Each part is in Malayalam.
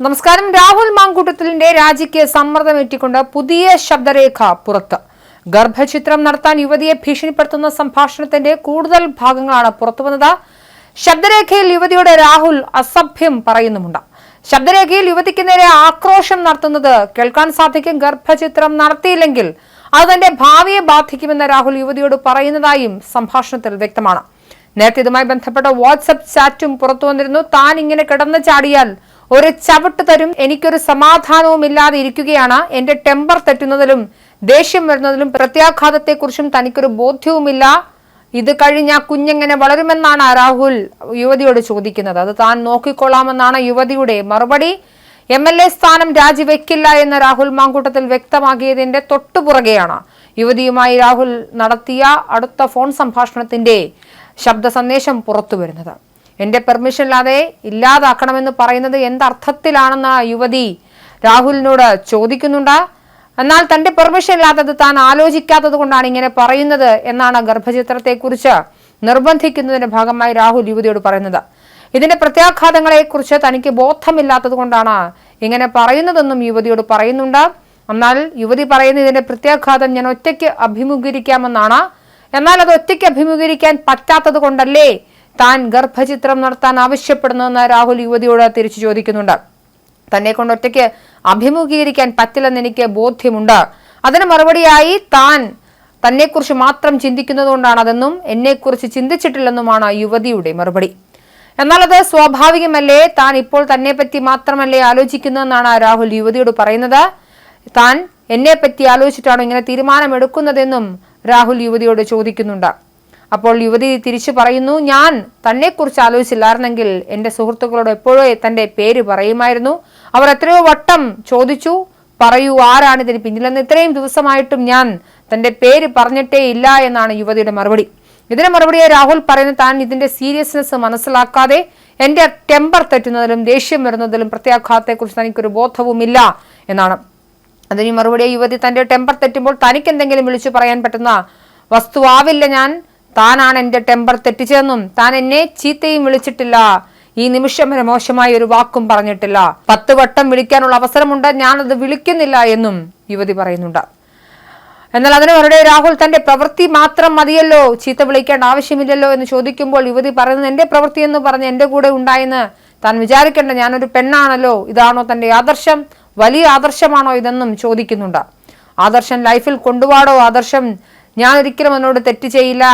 നമസ്കാരം. രാഹുൽ മാങ്കൂട്ടത്തിലിന്റെ രാജിക്ക് സമ്മർദ്ദമേറ്റിക്കൊണ്ട് പുതിയ ശബ്ദരേഖ പുറത്ത്. ഗർഭചിത്രം നടത്താൻ യുവതിയെ ഭീഷണിപ്പെടുത്തുന്ന സംഭാഷണത്തിന്റെ കൂടുതൽ ഭാഗങ്ങളാണ് പുറത്തുവന്നത്. ശബ്ദരേഖയിൽ യുവതിയുടെ രാഹുൽ അസഭ്യം പറയുന്നുമുണ്ട്. ശബ്ദരേഖയിൽ യുവതിക്ക് നേരെ ആക്രോശം നടത്തുന്നത് കേൾക്കാൻ സാധിക്കും. ഗർഭചിത്രം നടത്തിയില്ലെങ്കിൽ അത് തന്റെ ഭാവിയെ ബാധിക്കുമെന്ന് രാഹുൽ യുവതിയോട് പറയുന്നതായും സംഭാഷണത്തിൽ വ്യക്തമാണ്. നേരത്തെ ഇതുമായി ബന്ധപ്പെട്ട വാട്സ്ആപ്പ് ചാറ്റും പുറത്തു വന്നിരുന്നു താൻ ഇങ്ങനെ കിടന്നു ചാടിയാൽ ഒരു ചവിട്ട് തരും എനിക്കൊരു സമാധാനവും ഇല്ലാതെ ഇരിക്കുകയാണ്. എന്റെ ടെമ്പർ തെറ്റുന്നതിലും ദേഷ്യം വരുന്നതിലും പ്രത്യാഘാതത്തെക്കുറിച്ചും തനിക്കൊരു ബോധ്യവുമില്ല. ഇത് കഴിഞ്ഞ കുഞ്ഞെങ്ങനെ വളരുമെന്നാണ് രാഹുൽ യുവതിയോട് ചോദിക്കുന്നത്. അത് താൻ നോക്കിക്കൊള്ളാമെന്നാണ് യുവതിയുടെ മറുപടി. എം എൽ എ സ്ഥാനം രാജിവെക്കില്ല എന്ന് രാഹുൽ മാങ്കൂട്ടത്തിൽ വ്യക്തമാക്കിയതിന്റെ തൊട്ടുപുറകെയാണ് യുവതിയുമായി രാഹുൽ നടത്തിയ അടുത്ത ഫോൺ സംഭാഷണത്തിന്റെ ശബ്ദ സന്ദേശം പുറത്തു വരുന്നത് എന്റെ പെർമിഷൻ ഇല്ലാതെ ഇല്ലാതാക്കണമെന്ന് പറയുന്നത് എന്തർത്ഥത്തിലാണെന്ന് ആ യുവതി രാഹുലിനോട് ചോദിക്കുന്നുണ്ട്. എന്നാൽ തന്റെ പെർമിഷൻ ഇല്ലാത്തത് താൻ ആലോചിക്കാത്തത് കൊണ്ടാണ് ഇങ്ങനെ പറയുന്നത് എന്നാണ് ഗർഭചിത്രത്തെക്കുറിച്ച് നിർബന്ധിക്കുന്നതിന്റെ ഭാഗമായി രാഹുൽ യുവതിയോട് പറയുന്നത്. ഇതിന്റെ പ്രത്യാഘാതങ്ങളെക്കുറിച്ച് തനിക്ക് ബോധമില്ലാത്തത് കൊണ്ടാണ് ഇങ്ങനെ പറയുന്നതെന്നും യുവതിയോട് പറയുന്നുണ്ട്. എന്നാൽ യുവതി പറയുന്ന ഇതിന്റെ പ്രത്യാഘാതം ഞാൻ ഒറ്റയ്ക്ക് അഭിമുഖീകരിക്കാമെന്നാണ്. എന്നാൽ അത് ഒറ്റയ്ക്ക് അഭിമുഖീകരിക്കാൻ പറ്റാത്തത് കൊണ്ടല്ലേ താൻ ഗർഭചിത്രം നടത്താൻ ആവശ്യപ്പെടുന്നതെന്ന് രാഹുൽ യുവതിയോട് തിരിച്ചു ചോദിക്കുന്നുണ്ട്. തന്നെ കൊണ്ട് ഒറ്റയ്ക്ക് അഭിമുഖീകരിക്കാൻ പറ്റില്ലെന്ന് എനിക്ക് ബോധ്യമുണ്ട്. അതിന് മറുപടിയായി താൻ തന്നെക്കുറിച്ച് മാത്രം ചിന്തിക്കുന്നതുകൊണ്ടാണ് അതെന്നും എന്നെക്കുറിച്ച് ചിന്തിച്ചിട്ടില്ലെന്നുമാണ് യുവതിയുടെ മറുപടി. എന്നാൽ അത് സ്വാഭാവികമല്ലേ? താൻ ഇപ്പോൾ തന്നെ പറ്റി മാത്രമല്ലേ ആലോചിക്കുന്നതെന്നാണ് രാഹുൽ യുവതിയോട് പറയുന്നത്. താൻ എന്നെ പറ്റി ആലോചിച്ചിട്ടാണോ ഇങ്ങനെ തീരുമാനമെടുക്കുന്നതെന്നും രാഹുൽ യുവതിയോട് ചോദിക്കുന്നുണ്ട്. അപ്പോൾ യുവതി തിരിച്ചു പറയുന്നു ഞാൻ തന്നെക്കുറിച്ച് ആലോചിച്ചില്ലായിരുന്നെങ്കിൽ എന്റെ സുഹൃത്തുക്കളോട് എപ്പോഴോ തന്റെ പേര് പറയുമായിരുന്നു. അവർ എത്രയോ വട്ടം ചോദിച്ചു പറയൂ ആരാണ് ഇതിന് പിന്നിലെന്ന്? ഇത്രയും ദിവസമായിട്ടും ഞാൻ തന്റെ പേര് പറഞ്ഞിട്ടേ ഇല്ല എന്നാണ് യുവതിയുടെ മറുപടി. ഇതിന് മറുപടിയായി രാഹുൽ പറയുന്ന താൻ ഇതിന്റെ സീരിയസ്നെസ് മനസ്സിലാക്കാതെ എന്റെ ടെമ്പർ തെറ്റുന്നതിലും ദേഷ്യം വരുന്നതിലും പ്രത്യാഘാതത്തെക്കുറിച്ച് തനിക്കൊരു ബോധവുമില്ല എന്നാണ്. അതിന് മറുപടിയായി യുവതി തന്റെ ടെമ്പർ തെറ്റുമ്പോൾ തനിക്ക് എന്തെങ്കിലും വിളിച്ചു പറയാൻ പറ്റുന്ന വസ്തുവാവില്ല ഞാൻ. താനാണ് എന്റെ ടെമ്പർ തെറ്റിച്ചതെന്നും താൻ എന്നെ ചീത്തയും വിളിച്ചിട്ടില്ല. ഈ നിമിഷം വരെ മോശമായ ഒരു വാക്കും പറഞ്ഞിട്ടില്ല. പത്ത് വട്ടം വിളിക്കാനുള്ള അവസരമുണ്ട് ഞാനത് വിളിക്കുന്നില്ല എന്നും യുവതി പറയുന്നുണ്ട്. എന്നാൽ അതിന് രാഹുൽ തന്റെ പ്രവൃത്തി മാത്രം മതിയല്ലോ ചീത്ത വിളിക്കേണ്ട ആവശ്യമില്ലല്ലോ എന്ന് ചോദിക്കുമ്പോൾ യുവതി പറയുന്നത് എന്റെ പ്രവൃത്തി എന്ന് പറഞ്ഞ് എന്റെ കൂടെ ഉണ്ടായെന്ന് താൻ വിചാരിക്കേണ്ട ഞാനൊരു പെണ്ണാണല്ലോ ഇതാണോ തന്റെ ആദർശം? വലിയ ആദർശമാണോ ഇതെന്നും ചോദിക്കുന്നുണ്ട്. ആദർശം ലൈഫിൽ കൊണ്ടുപാടോ ആദർശം ഞാൻ ഒരിക്കലും അതിനോട് തെറ്റ് ചെയ്യില്ല.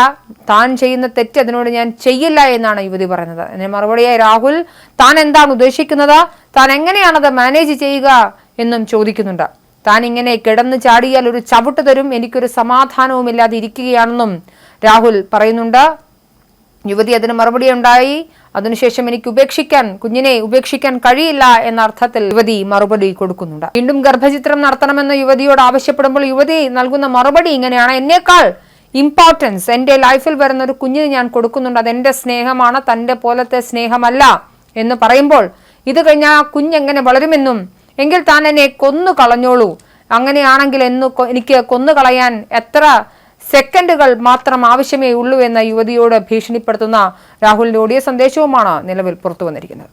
താൻ ചെയ്യുന്ന തെറ്റ് അതിനോട് ഞാൻ ചെയ്യില്ല എന്നാണ് യുവതി പറയുന്നത്. അതിന് മറുപടിയായി രാഹുൽ താൻ എന്താണ് ഉദ്ദേശിക്കുന്നത്? താൻ എങ്ങനെയാണത് മാനേജ് ചെയ്യുക എന്നും ചോദിക്കുന്നുണ്ട്. താൻ ഇങ്ങനെ കിടന്ന് ചാടിയാൽ ഒരു ചവിട്ട് തരും എനിക്കൊരു സമാധാനവുമില്ലാതെ ഇരിക്കുകയാണെന്നും രാഹുൽ പറയുന്നുണ്ട്. യുവതി അതിന് മറുപടി ഉണ്ടായി. അതിനുശേഷം എനിക്ക് ഉപേക്ഷിക്കാൻ കുഞ്ഞിനെ ഉപേക്ഷിക്കാൻ കഴിയില്ല എന്ന അർത്ഥത്തിൽ യുവതി മറുപടി കൊടുക്കുന്നുണ്ട്. വീണ്ടും ഗർഭചിത്രം നടത്തണമെന്ന് യുവതിയോട് ആവശ്യപ്പെടുമ്പോൾ യുവതി നൽകുന്ന മറുപടി ഇങ്ങനെയാണ്. എന്നേക്കാൾ ഇമ്പോർട്ടൻസ് എന്റെ ലൈഫിൽ വരുന്ന ഒരു കുഞ്ഞിന് ഞാൻ കൊടുക്കുന്നുണ്ട്. അതെന്റെ സ്നേഹമാണ്. തന്റെ പോലത്തെ സ്നേഹമല്ല എന്ന് പറയുമ്പോൾ ഇത് കഴിഞ്ഞാൽ ആ കുഞ്ഞെങ്ങനെ വളരുമെന്നും എങ്കിൽ താൻ എന്നെ കൊന്നു കളഞ്ഞോളൂ അങ്ങനെയാണെങ്കിൽ എന്ന് എനിക്ക് കൊന്നു കളയാൻ എത്ര സെക്കൻഡുകൾ മാത്രം ആവശ്യമേ ഉള്ളൂ എന്ന യുവതിയോട് ഭീഷണിപ്പെടുത്തുന്ന രാഹുലിന്റെ ഓഡിയോ സന്ദേശവുമാണ് നിലവിൽ പുറത്തു വന്നിരിക്കുന്നത്.